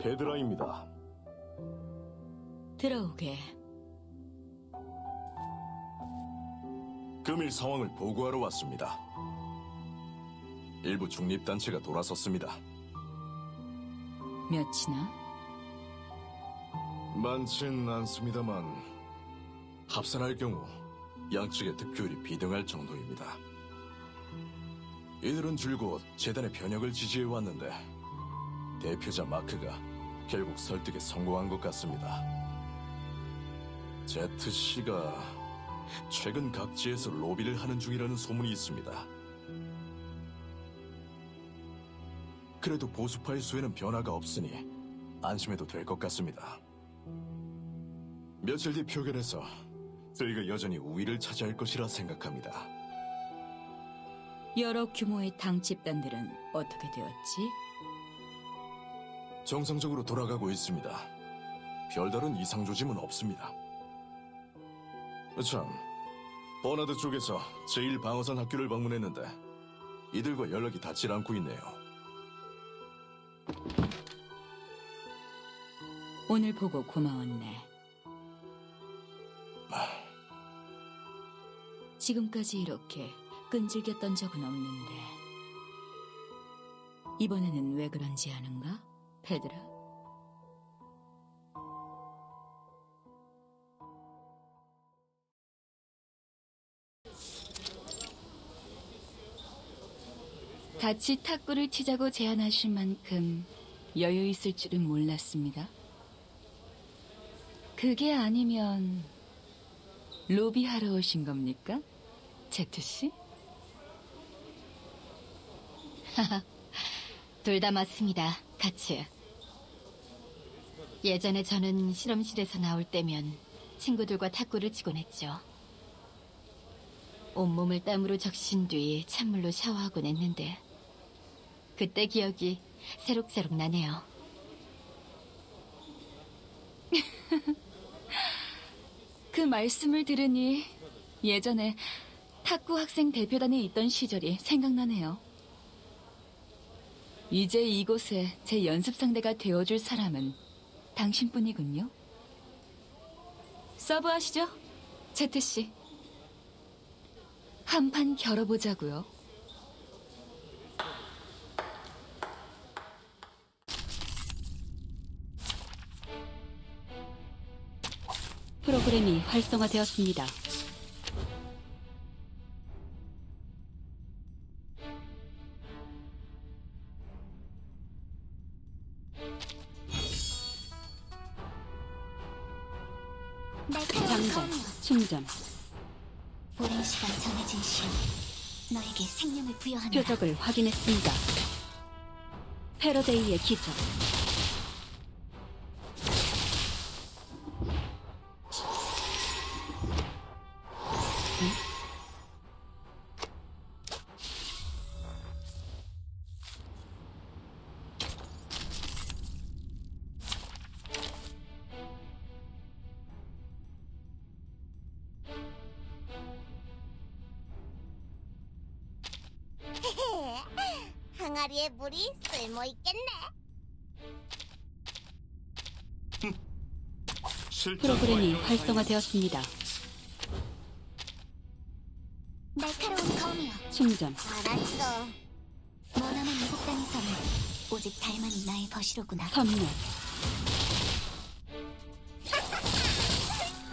베드라입니다. 들어오게. 금일 상황을 보고하러 왔습니다. 일부 중립단체가 돌아섰습니다. 몇이나? 많진 않습니다만 합산할 경우 양측의 득표율이 비등할 정도입니다. 이들은 줄곧 재단의 변혁을 지지해 왔는데 대표자 마크가 결국 설득에 성공한 것 같습니다. 제트 씨가 최근 각지에서 로비를 하는 중이라는 소문이 있습니다. 그래도 보수파의 수에는 변화가 없으니 안심해도 될 것 같습니다. 며칠 뒤 표결에서 저희가 여전히 우위를 차지할 것이라 생각합니다. 여러 규모의 당 집단들은 어떻게 되었지? 정상적으로 돌아가고 있습니다. 별다른 이상 조짐은 없습니다. 참, 버나드 쪽에서 제1방어선 학교를 방문했는데 이들과 연락이 닿질 않고 있네요. 오늘 보고 고마웠네. 지금까지 이렇게 끈질겼던 적은 없는데 이번에는 왜 그런지 아는가? 페드라? 같이 탁구를 치자고 제안하실 만큼 여유 있을 줄은 몰랐습니다. 그게 아니면 로비하러 오신 겁니까? 제트 씨? 둘 다 맞습니다. 같이. 예전에 저는 실험실에서 나올 때면 친구들과 탁구를 치곤 했죠. 온몸을 땀으로 적신 뒤 찬물로 샤워하곤 했는데 그때 기억이 새록새록 나네요. 그 말씀을 들으니 예전에 탁구 학생 대표단에 있던 시절이 생각나네요. 이제 이곳에 제 연습 상대가 되어줄 사람은 당신뿐이군요. 서브하시죠, 제트 씨. 한 판 겨뤄보자고요. 프로그램이 활성화되었습니다. 너에게 생명을 부여합니다. 표적을 확인했습니다. 패러데이의 기적. 항아리에 물이 쓸모 있겠네. 프로그램이 활성화되었습니다. 날카로운 검이여. 충전, 알았어. 머나먼 이국 땅에서는 오직 달만이 나의 벗이로구나. 선멸,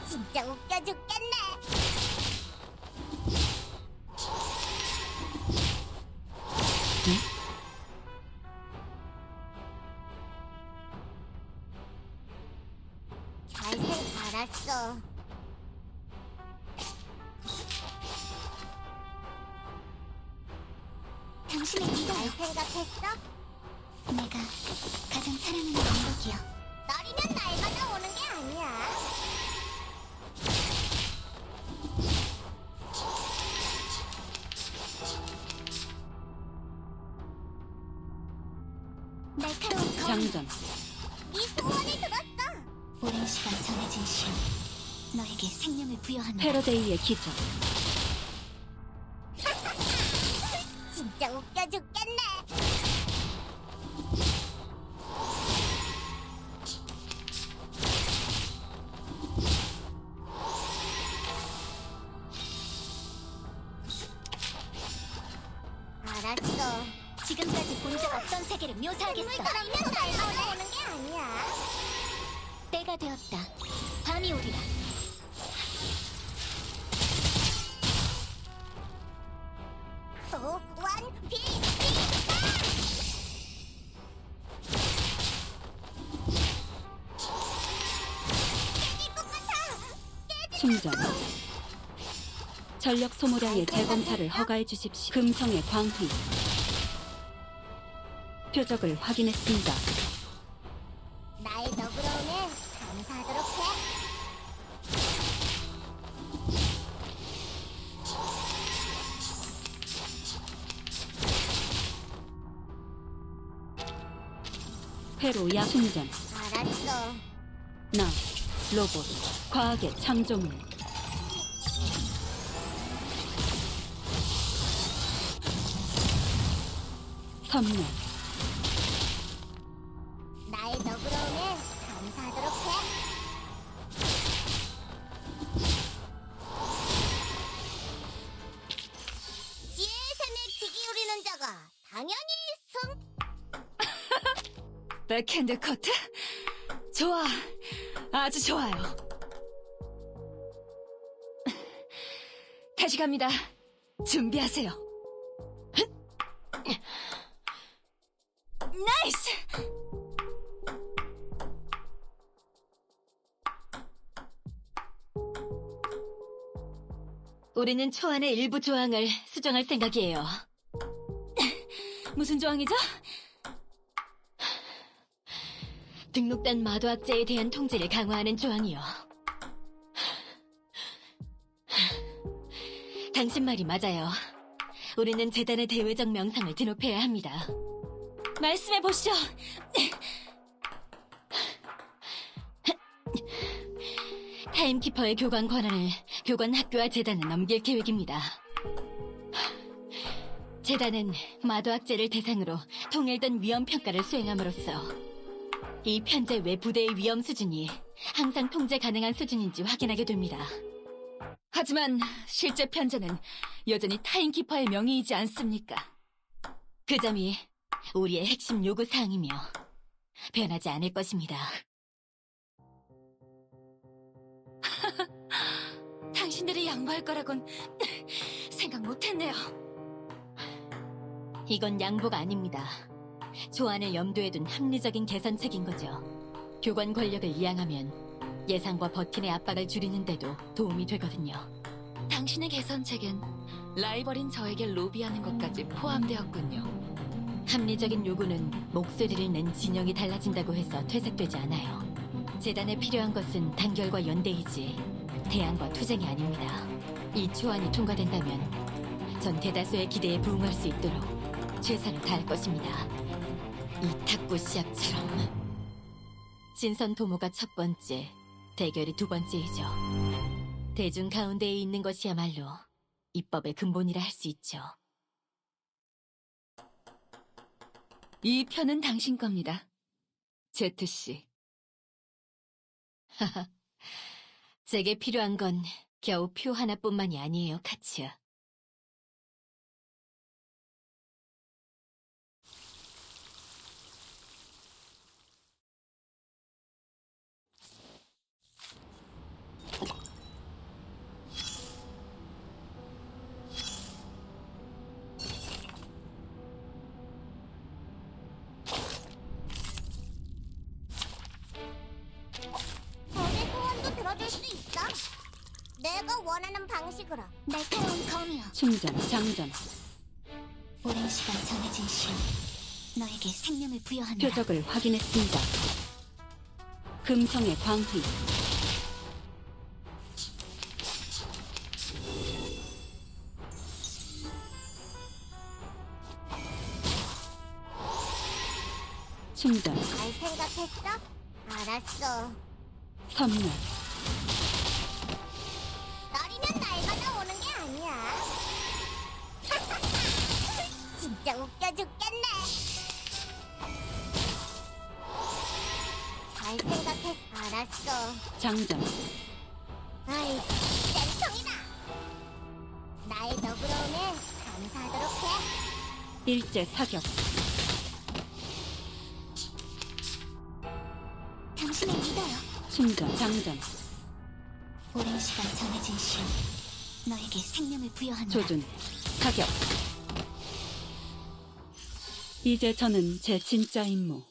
진짜 웃겨 죽겠네. 잘 생각했어? 내가 가장 사랑하는 왕국이여. 너리면 날마다 오는 게 아니야. 날카로운 검. 장전, 네 소원을 들었어. 오랜 시간 전해진 시험. 너에게 생명을 부여한다. 패러데이의 기적. 진짜 웃겨 죽겠네. 알았어. 지금까지 본 적 없던 세계를 묘사하겠어. 물처럼 묘사해 말하는 게 아니야. 때가 되었다. 밤이 오리라. 전력 소모량의 재검사를 허가해 주십시오. 금성의 광휘. 표적을 확인했습니다. 나의 너그러움에 감사하도록 해. 회로 야 충전. 알았어. 나 로봇 과학의 창조물. 선멸. 나의 너그러움에 감사하도록 해. 지혜의 샘에 기기 우리는 자가 당연히 승. 백핸드 커트? 좋아. 아주 좋아요. 다시 갑니다. 준비하세요. 우리는 초안의 일부 조항을 수정할 생각이에요. 무슨 조항이죠? 등록된 마도학자에 대한 통제를 강화하는 조항이요. 당신 말이 맞아요. 우리는 재단의 대외적 명상을 드높여야 합니다. 말씀해 보시죠. 타임키퍼의 교관 권한을 교관 학교와 재단에 넘길 계획입니다. 재단은 마도학제를 대상으로 통일된 위험 평가를 수행함으로써 이 편제 외 부대의 위험 수준이 항상 통제 가능한 수준인지 확인하게 됩니다. 하지만 실제 편제는 여전히 타인키퍼의 명의이지 않습니까? 그 점이 우리의 핵심 요구 사항이며 변하지 않을 것입니다. 양보할 거라곤 생각 못했네요. 이건 양보가 아닙니다. 조안을 염두에 둔 합리적인 개선책인 거죠. 교관 권력을 이양하면 예상과 버틴의 압박을 줄이는데도 도움이 되거든요. 당신의 개선책엔 라이벌인 저에게 로비하는 것까지 포함되었군요. 합리적인 요구는 목소리를 낸 진영이 달라진다고 해서 퇴색되지 않아요. 재단에 필요한 것은 단결과 연대이지 대안과 투쟁이 아닙니다. 이 초안이 통과된다면 전 대다수의 기대에 부응할 수 있도록 최선을 다할 것입니다. 이 탁구 시합처럼 진선 도모가 첫 번째, 대결이 두 번째이죠. 대중 가운데에 있는 것이야말로 입법의 근본이라 할 수 있죠. 이 편은 당신 겁니다. 제트 씨. 제게 필요한 건 겨우 표 하나뿐만이 아니에요, 카츠. 적 방식으로. 날카로운 검이여. 충전, 장전. 오랜 시간 정해진 시험. 너에게 생명을 부여한다. 표적을 확인했습니다. 금성의 광휘. 충전, 잘 생각했어? 알았어. 선멸. 진짜 웃겨 죽겠네. 잘 생각해 알았어. 장전. 아이, 쌤통이다. 나의 너그러움에 감사하도록 해. 일제 사격. 당신을 믿어요. 충전. 장전. 오랜 시간 정해진 시험. 너에게 생명을 부여한다. 조준. 사격. 이제 저는 제 진짜 임무.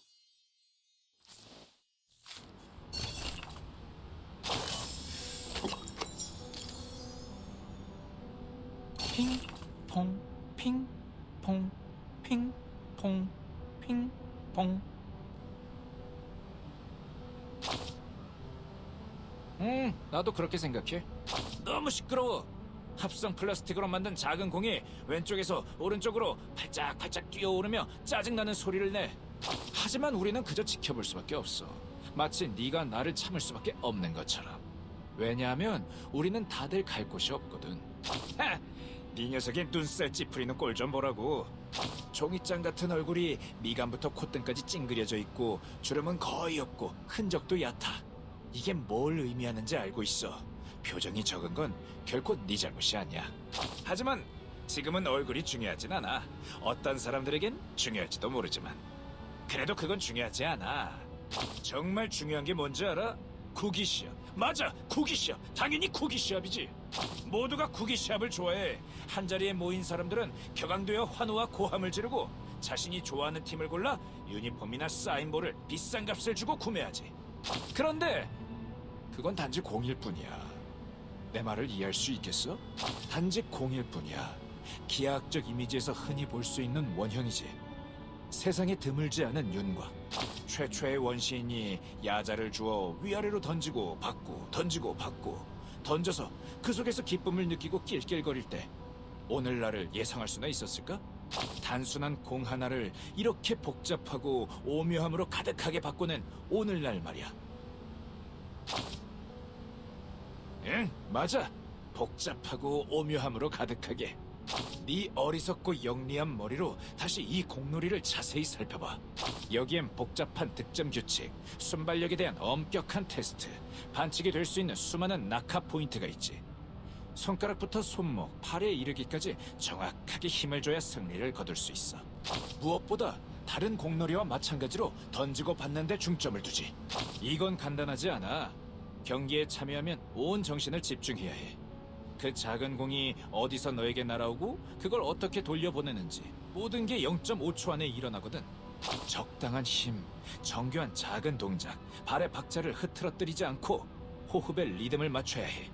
핑퐁 핑퐁 핑퐁 핑퐁. 음 나도 그렇게 생각해. 너무 시끄러워 합성 플라스틱으로 만든 작은 공이 왼쪽에서 오른쪽으로 팔짝팔짝 뛰어오르며 짜증나는 소리를 내 하지만 우리는 그저 지켜볼 수밖에 없어 마치 네가 나를 참을 수밖에 없는 것처럼 왜냐하면 우리는 다들 갈 곳이 없거든 하! 네 녀석의 눈살 찌푸리는 꼴 좀 보라고. 종이장 같은 얼굴이 미간부터 콧등까지 찡그려져 있고 주름은 거의 없고 흔적도 얕아. 이게 뭘 의미하는지 알고 있어. 표정이 적은 건 결코 네 잘못이 아니야. 하지만 지금은 얼굴이 중요하진 않아. 어떤 사람들에겐 중요할지도 모르지만. 그래도 그건 중요하지 않아. 정말 중요한 게 뭔지 알아? 구기 시합. 맞아, 구기 시합. 당연히 구기 시합이지. 모두가 구기 시합을 좋아해. 한 자리에 모인 사람들은 격앙되어 환호와 고함을 지르고 자신이 좋아하는 팀을 골라 유니폼이나 사인볼을 비싼 값을 주고 구매하지. 그런데 그건 단지 공일 뿐이야. 내 말을 이해할 수 있겠어? 단지 공일 뿐이야. 기하학적 이미지에서 흔히 볼 수 있는 원형이지. 세상에 드물지 않은 윤곽. 최초의 원시인이 야자를 주어 위아래로 던지고 받고 던지고 받고 던져서 그 속에서 기쁨을 느끼고 낄낄거릴 때 오늘날을 예상할 수나 있었을까? 단순한 공 하나를 이렇게 복잡하고 오묘함으로 가득하게 바꿔낸 오늘날 말이야. 응, 맞아. 복잡하고 오묘함으로 가득하게. 네 어리석고 영리한 머리로 다시 이 공놀이를 자세히 살펴봐. 여기엔 복잡한 득점 규칙, 순발력에 대한 엄격한 테스트, 반칙이 될 수 있는 수많은 낙하 포인트가 있지. 손가락부터 손목, 팔에 이르기까지 정확하게 힘을 줘야 승리를 거둘 수 있어. 무엇보다 다른 공놀이와 마찬가지로 던지고 받는 데 중점을 두지. 이건 간단하지 않아. 경기에 참여하면 온 정신을 집중해야 해. 그 작은 공이 어디서 너에게 날아오고 그걸 어떻게 돌려보내는지 모든 게 0.5초 안에 일어나거든. 적당한 힘, 정교한 작은 동작, 발의 박자를 흐트러뜨리지 않고 호흡의 리듬을 맞춰야 해.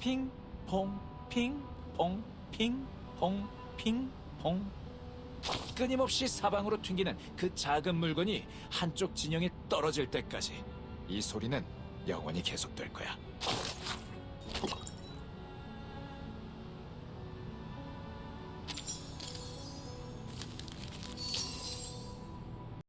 핑 퐁, 핑 퐁, 핑 퐁, 핑 퐁. 끊임없이 사방으로 튕기는 그 작은 물건이 한쪽 진영에 떨어질 때까지 이 소리는 영원히 계속될 거야.